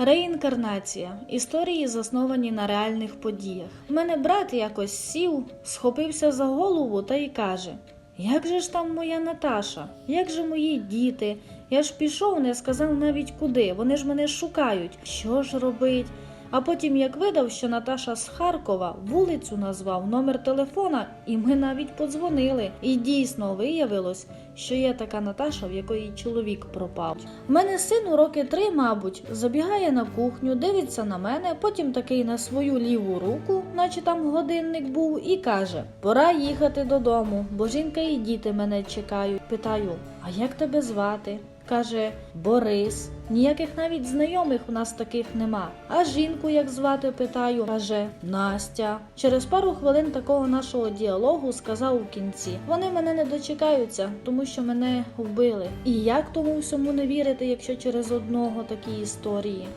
Реінкарнація історії засновані на реальних подіях. У мене брат якось сів, схопився за голову та й каже: Як же ж там моя Наташа? Як же мої діти? Я ж пішов, не сказав навіть куди. Вони ж мене шукають. Що ж робить? А потім, як видав, що Наташа з Харкова вулицю назвав, номер телефона, і ми навіть подзвонили. І дійсно виявилось, що є така Наташа, в якої чоловік пропав. У мене син у роки три, мабуть, забігає на кухню, дивиться на мене, потім такий на свою ліву руку, наче там годинник був, і каже: Пора їхати додому, бо жінка і діти мене чекають. Питаю: А як тебе звати? Каже Борис. Ніяких навіть знайомих у нас таких нема. А жінку як звати, питаю, каже Настя. Через пару хвилин такого нашого діалогу сказав у кінці: вони мене не дочекаються, тому що мене вбили. І як тому всьому не вірити, якщо через одного такі історії?